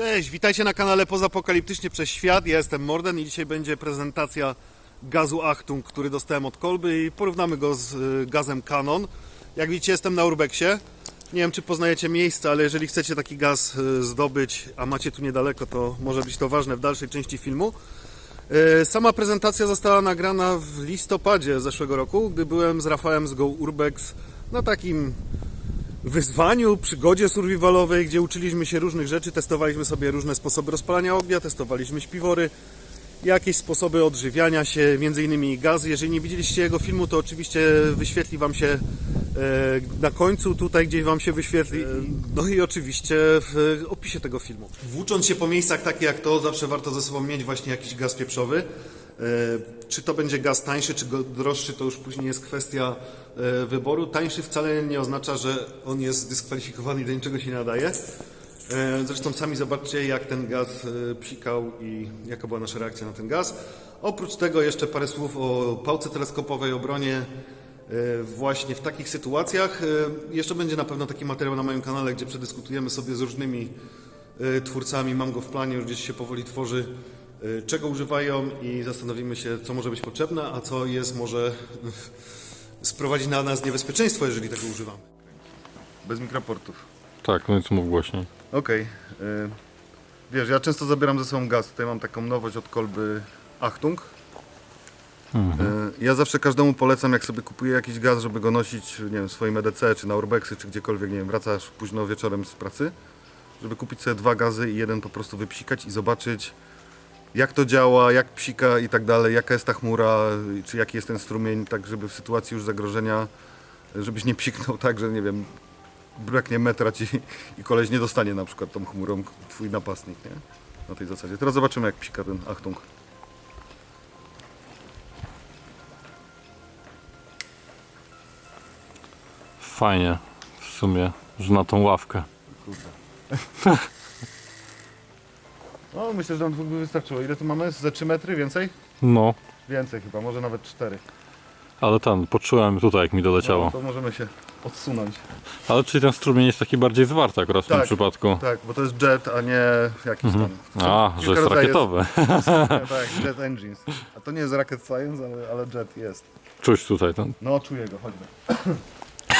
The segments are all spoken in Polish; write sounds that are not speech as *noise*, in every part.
Cześć, witajcie na kanale Pozapokaliptycznie przez Świat. Ja jestem Morden i dzisiaj będzie prezentacja gazu Achtung, który dostałem od Kolby i porównamy go z y, gazem Canon. Jak widzicie jestem na Urbexie. Nie wiem czy poznajecie miejsce, ale jeżeli chcecie taki gaz y, zdobyć, a macie tu niedaleko, to może być to ważne w dalszej części filmu. Y, Sama prezentacja została nagrana w listopadzie zeszłego roku, gdy byłem z Rafałem z Go Urbex na takim wyzwaniu, przygodzie survivalowej, gdzie uczyliśmy się różnych rzeczy, testowaliśmy sobie różne sposoby rozpalania ognia, testowaliśmy śpiwory, jakieś sposoby odżywiania się, między innymi gazy. Jeżeli nie widzieliście jego filmu, to oczywiście wyświetli Wam się e, na końcu, tutaj gdzieś Wam się wyświetli. E, No i oczywiście w opisie tego filmu. Włócząc się po miejscach takie jak to, zawsze warto ze sobą mieć właśnie jakiś gaz pieprzowy. E, Czy to będzie gaz tańszy, czy droższy, to już później jest kwestia e, wyboru. Tańszy wcale nie oznacza, że on jest dyskwalifikowany i do niczego się nie nadaje. E, Zresztą sami zobaczcie, jak ten gaz psikał i jaka była nasza reakcja na ten gaz. Oprócz tego jeszcze parę słów o pałce teleskopowej, obronie właśnie w takich sytuacjach. Jeszcze będzie na pewno taki materiał na moim kanale, gdzie przedyskutujemy sobie z różnymi twórcami. Mam go w planie, już gdzieś się powoli tworzy, czego używają i zastanowimy się, co może być potrzebne, a co jest może *laughs* sprowadzić na nas niebezpieczeństwo, jeżeli tego używamy. Bez mikroportów. Tak, no i co mów głośniej. Okej. y, Wiesz, ja często zabieram ze sobą gaz. Tutaj mam taką nowość od kolby Achtung. Y, Ja zawsze każdemu polecam, jak sobie kupuję jakiś gaz, żeby go nosić, nie wiem, w swoim EDC, czy na Urbexy, czy gdziekolwiek, nie wiem, wracasz późno wieczorem z pracy, żeby kupić sobie dwa gazy i jeden po prostu wypsikać i zobaczyć, jak to działa, jak psika i tak dalej, jaka jest ta chmura, czy jaki jest ten strumień, tak żeby w sytuacji już zagrożenia, żebyś nie psiknął tak, że nie wiem, braknie metra ci *laughs* i koleś nie dostanie na przykład tą chmurą twój napastnik, nie? Na tej zasadzie. Teraz zobaczymy jak psika ten Achtung. Fajnie, w sumie, że na tą ławkę. *laughs* No myślę, że nam dwóch by wystarczyło. Ile tu mamy? Ze 3 metry? Więcej? No, Więcej chyba, może nawet 4. ale ten, poczułem tutaj jak mi doleciało. No, to możemy się odsunąć. Ale czyli ten strumień jest taki bardziej zwarty akurat w tym Tak. przypadku. Tak, bo to jest jet, a nie jakiś tam. A, że jest rodzajów- rakietowy. *laughs* tak, jet engines. A to nie jest rocket science, ale, ale jet jest. Czuć tutaj ten. No czuję go, chodźmy.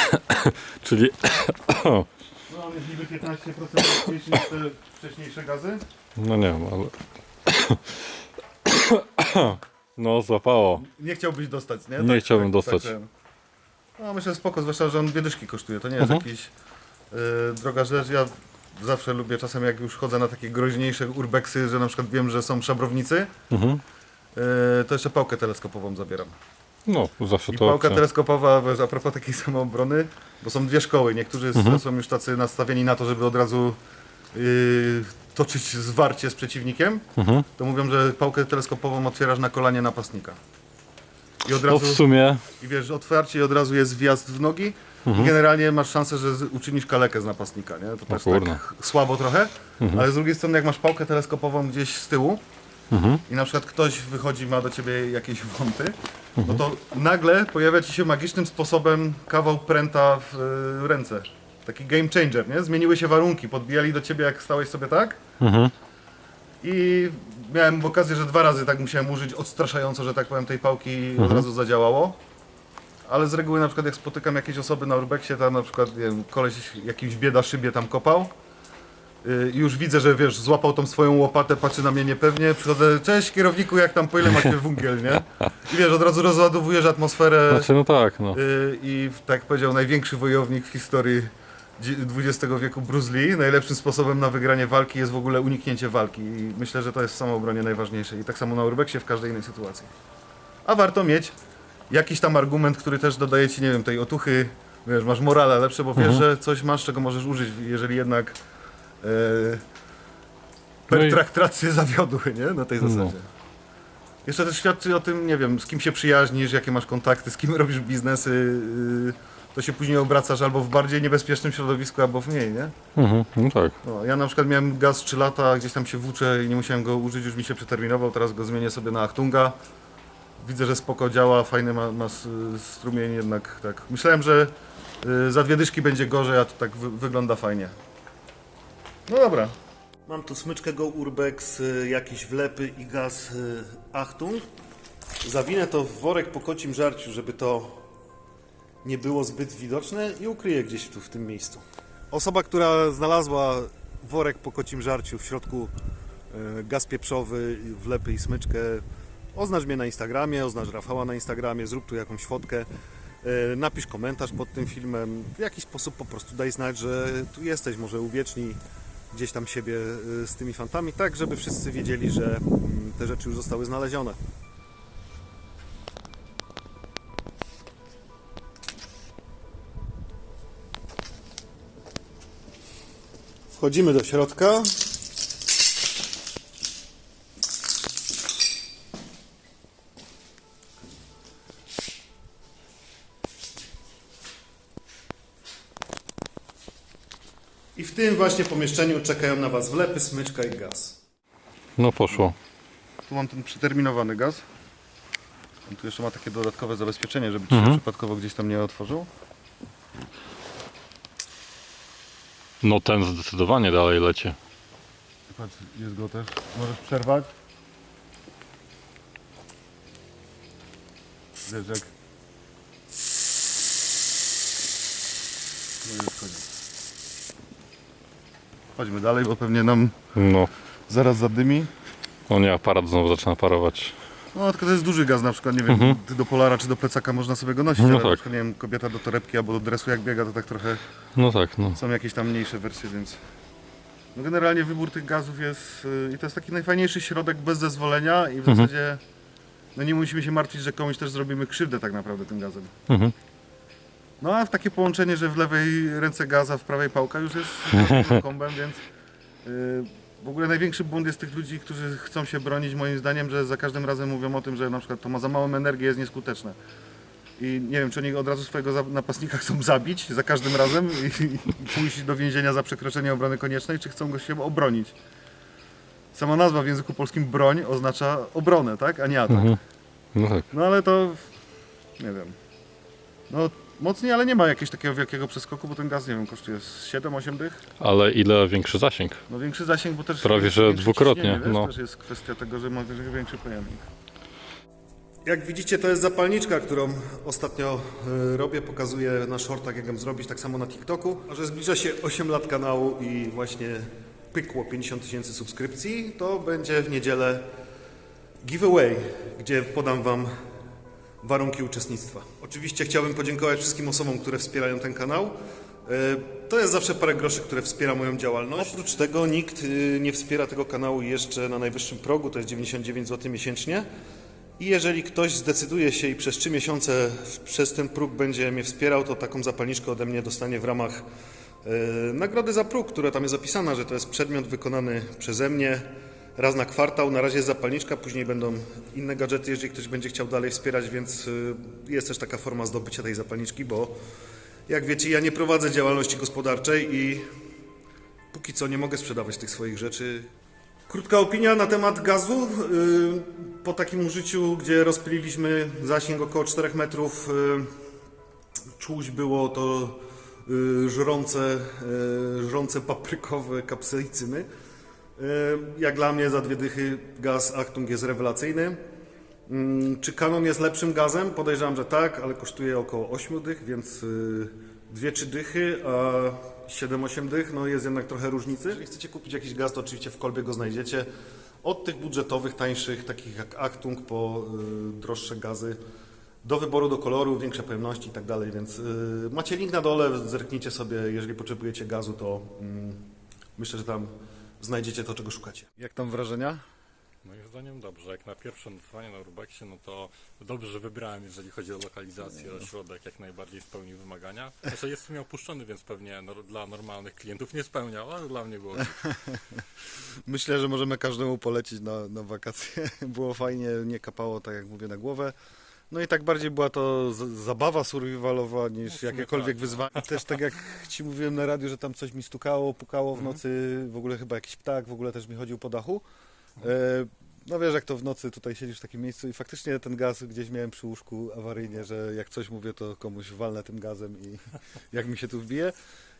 *coughs* Czyli, *coughs* No on jest niby 15% mocniejszy *coughs* niż te wcześniejsze gazy. No nie wiem, ale... *coughs* No, złapało. Nie chciałbyś dostać, nie? Nie chciałbym dostać. ten. no myślę, że spoko, zwłaszcza, że on dwie dyszki kosztuje. To nie jest Mhm. jakiś y, droga rzecz. Ja zawsze lubię czasem, jak już chodzę na takie groźniejsze urbexy, że na przykład wiem, że są szabrownicy, Mhm. y, to jeszcze pałkę teleskopową zabieram. No, zawsze I to pałka opcja. teleskopowa, wiesz, a propos takiej *laughs* samoobrony, bo są dwie szkoły. Niektórzy s- Mhm. są już tacy nastawieni na to, żeby od razu y, toczyć zwarcie z przeciwnikiem, Mhm. to mówią, że pałkę teleskopową otwierasz na kolanie napastnika. I od No w razu... sumie, I wiesz, otwarcie i od razu jest wjazd w nogi Mhm. i generalnie masz szansę, że uczynisz kalekę z napastnika, nie? To też tak słabo trochę, Mhm. ale z drugiej strony jak masz pałkę teleskopową gdzieś z tyłu Mhm. i na przykład ktoś wychodzi, ma do ciebie jakieś wąty, Mhm. no to nagle pojawia ci się magicznym sposobem kawał pręta w y, ręce. Taki game changer, nie? Zmieniły się warunki, podbijali do ciebie jak stałeś sobie tak Mhm. i miałem okazję, że dwa razy tak musiałem użyć odstraszająco, że tak powiem, tej pałki Mhm. od razu zadziałało. Ale z reguły na przykład jak spotykam jakieś osoby na urbexie, tam na przykład nie wiem, koleś jakimś bieda szybie tam kopał. yy, i już widzę, że wiesz, złapał tą swoją łopatę, patrzy na mnie niepewnie, przychodzę, cześć kierowniku, jak tam, po ile macie wungiel, nie? I wiesz, od razu rozładowujesz atmosferę znaczy no tak, no. yy, i tak jak powiedział największy wojownik w historii XX wieku Bruce Lee, najlepszym sposobem na wygranie walki jest w ogóle uniknięcie walki i myślę, że to jest w samoobronie najważniejsze i tak samo na urbexie w każdej innej sytuacji. A warto mieć jakiś tam argument, który też dodaje ci, nie wiem, tej otuchy, wiesz, masz morale lepsze, bo wiesz, że coś masz, czego możesz użyć, jeżeli jednak e, No pertraktacje zawiodły, nie? Na tej No. zasadzie. Jeszcze też świadczy o tym, nie wiem, z kim się przyjaźnisz, jakie masz kontakty, z kim robisz biznesy, yy, to się później obracasz albo w bardziej niebezpiecznym środowisku, albo w mniej, nie? Mhm. No tak. No, ja na przykład miałem gaz 3 lata, gdzieś tam się włóczę i nie musiałem go użyć, już mi się przeterminował, teraz go zmienię sobie na Achtunga. Widzę, że spoko działa, fajny ma, ma strumień jednak, tak. Myślałem, że y, za dwie dyszki będzie gorzej, a to tak wy, wygląda fajnie. No dobra, Mam tu smyczkę Go Urbex, y, jakieś wlepy i gaz y, Achtung. Zawinę to w worek po kocim żarciu, żeby to nie było zbyt widoczne i ukryję gdzieś tu w tym miejscu. Osoba, która znalazła worek po kocim żarciu w środku y, gaz pieprzowy, wlepy i smyczkę, oznacz mnie na Instagramie, oznacz Rafała na Instagramie, zrób tu jakąś fotkę. y, Napisz komentarz pod tym filmem. W jakiś sposób po prostu daj znać, że tu jesteś. Może uwiecznij gdzieś tam siebie y, z tymi fantami, tak żeby wszyscy wiedzieli, że mm, te rzeczy już zostały znalezione. Wchodzimy do środka. I w tym właśnie pomieszczeniu czekają na Was wlepy, smyczka i gaz. No poszło. Tu mam ten przeterminowany gaz. On tu jeszcze ma takie dodatkowe zabezpieczenie, żeby ci się przypadkowo gdzieś tam nie otworzył. No ten zdecydowanie dalej leci. Patrz, jest go też. Możesz przerwać. Jak... No jest koniec. Chodźmy dalej, bo pewnie nam No. zaraz zadymi. O nie, aparat znowu zaczyna parować. No tylko to jest duży gaz na przykład, nie wiem, ty do polara czy do plecaka można sobie go nosić, No ale tak. na przykład, nie wiem, kobieta do torebki albo do dresu jak biega, to tak trochę No tak, no. są jakieś tam mniejsze wersje, więc no generalnie wybór tych gazów jest yy, i to jest taki najfajniejszy środek bez zezwolenia i w Mhm. zasadzie no nie musimy się martwić, że komuś też zrobimy krzywdę tak naprawdę tym gazem. Mhm. No a w takie połączenie, że w lewej ręce gaza, w prawej pałka już jest *laughs* kombem, więc yy, w ogóle największy błąd jest tych ludzi, którzy chcą się bronić moim zdaniem, że za każdym razem mówią o tym, że na przykład to ma za małą energię, jest nieskuteczne. I nie wiem, czy oni od razu swojego napastnika *laughs* chcą zabić za każdym razem i, i pójść do więzienia za przekroczenie obrony koniecznej, czy chcą go się obronić. Sama nazwa w języku polskim broń oznacza obronę, tak? A nie atak. Mhm. No tak. No ale to nie wiem. No mocniej, ale nie ma jakiegoś takiego wielkiego przeskoku, bo ten gaz, nie wiem, kosztuje z 7-8 dych. Ale ile większy zasięg? No większy zasięg, bo też Prawie, że większe dwukrotnie, ciśnienie, Wiesz, no. też jest kwestia tego, że ma większy pojemnik. Jak widzicie, to jest zapalniczka, którą ostatnio y, robię, pokazuję na shortach, jak ją zrobić, tak samo na TikToku. A że zbliża się 8 lat kanału i właśnie pykło 50 tysięcy subskrypcji, to będzie w niedzielę giveaway, gdzie podam Wam warunki uczestnictwa. Oczywiście chciałbym podziękować wszystkim osobom, które wspierają ten kanał. Y, To jest zawsze parę groszy, które wspiera moją działalność. Oprócz tego nikt y, nie wspiera tego kanału jeszcze na najwyższym progu, to jest 99 zł miesięcznie. I jeżeli ktoś zdecyduje się i przez 3 miesiące przez ten próg będzie mnie wspierał, to taką zapalniczkę ode mnie dostanie w ramach e, nagrody za próg, która tam jest zapisana, że to jest przedmiot wykonany przeze mnie raz na kwartał. Na razie jest zapalniczka, później będą inne gadżety, jeżeli ktoś będzie chciał dalej wspierać, więc e, jest też taka forma zdobycia tej zapalniczki, bo jak wiecie, ja nie prowadzę działalności gospodarczej i póki co nie mogę sprzedawać tych swoich rzeczy. Krótka opinia na temat gazu. Yy, Po takim użyciu, gdzie rozpyliliśmy zasięg około 4 metrów, yy, czuć było to żrące, żrące paprykowe kapsaicyny. Jak dla mnie za dwie dychy gaz Achtung jest rewelacyjny. Mm, Czy Canon jest lepszym gazem? Podejrzewam, że tak, ale kosztuje około 8 dych, więc 2-3 dychy, a 7-8 dych, no jest jednak trochę różnicy. Jeżeli chcecie kupić jakiś gaz, to oczywiście w kolbie go znajdziecie. Od tych budżetowych, tańszych, takich jak Achtung, po y, droższe gazy, do wyboru, do koloru, większe pojemności i tak dalej, więc y, macie link na dole, zerknijcie sobie, jeżeli potrzebujecie gazu, to mm, myślę, że tam znajdziecie to, czego szukacie. Jak tam wrażenia? Moim zdaniem dobrze. Jak na pierwsze nocowanie na Urbexie, no to dobrze, że wybrałem, jeżeli chodzi o lokalizację, środek jak najbardziej spełnił wymagania. Znaczy jest w sumie opuszczony, więc pewnie nor- dla normalnych klientów nie spełniał, ale dla mnie było. *laughs* Myślę, że możemy każdemu polecić na, na wakacje. *laughs* Było fajnie, nie kapało tak jak mówię na głowę. No i tak bardziej była to zabawa survivalowa niż sumie jakiekolwiek tak, no. wyzwanie. Też tak jak Ci mówiłem na radiu, że tam coś mi stukało, pukało w nocy, w ogóle chyba jakiś ptak w ogóle też mi chodził po dachu. E, no wiesz jak to w nocy tutaj siedzisz w takim miejscu i faktycznie ten gaz gdzieś miałem przy łóżku awaryjnie, że jak coś mówię to komuś walnę tym gazem i *laughs* jak mi się tu wbije.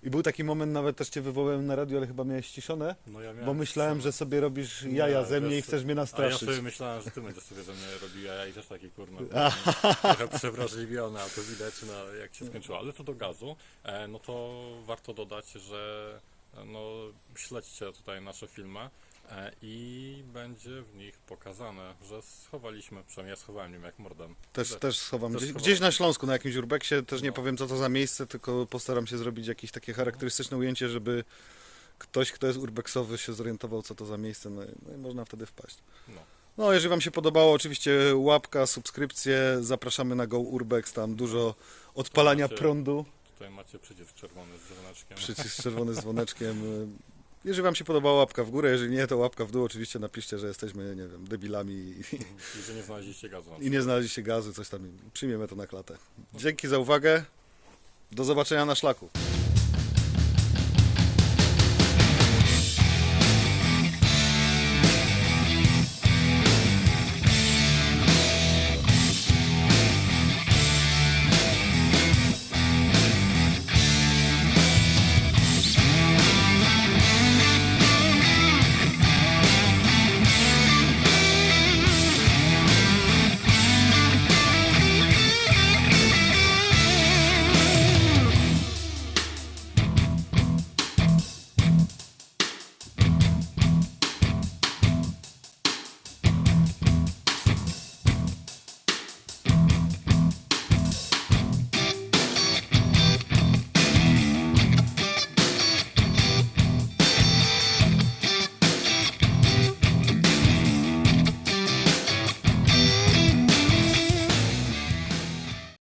I był taki moment, nawet też cię wywołałem na radio, ale chyba miałeś ściszone, No ja miałem bo myślałem, że sobie robisz jaja Nie, ze mnie i wiesz, chcesz mnie A ja nastraszyć. sobie myślałem, że ty będziesz sobie ze mnie robił jaja i też taki kurno *laughs* trochę przewrażliwiony, a to widać no, jak się skończyło. Ale co do gazu, e, no to warto dodać, że e, no, śledźcie tutaj nasze filmy i będzie w nich pokazane, że schowaliśmy, przynajmniej ja schowałem nim jak mordem. Też, też schowam. też Gdzieś, gdzieś na Śląsku, na jakimś urbeksie, też nie No. powiem co to za miejsce, tylko postaram się zrobić jakieś takie charakterystyczne ujęcie, żeby ktoś, kto jest urbeksowy się zorientował co to za miejsce, no, i- no i można wtedy wpaść. No. No, jeżeli Wam się podobało, oczywiście łapka, subskrypcje, zapraszamy na Go Urbex, tam dużo odpalania Macie- prądu, Tutaj macie przycisk czerwony z dzwoneczkiem. przycisk czerwony z dzwoneczkiem. *laughs* Jeżeli Wam się podobała łapka w górę, jeżeli nie, to łapka w dół, oczywiście napiszcie, że jesteśmy, nie wiem, debilami i, I że nie znaleźliście gazu. i nie znaleźliście gazu, coś tam, przyjmiemy to na klatę. Dzięki za uwagę, do zobaczenia na szlaku.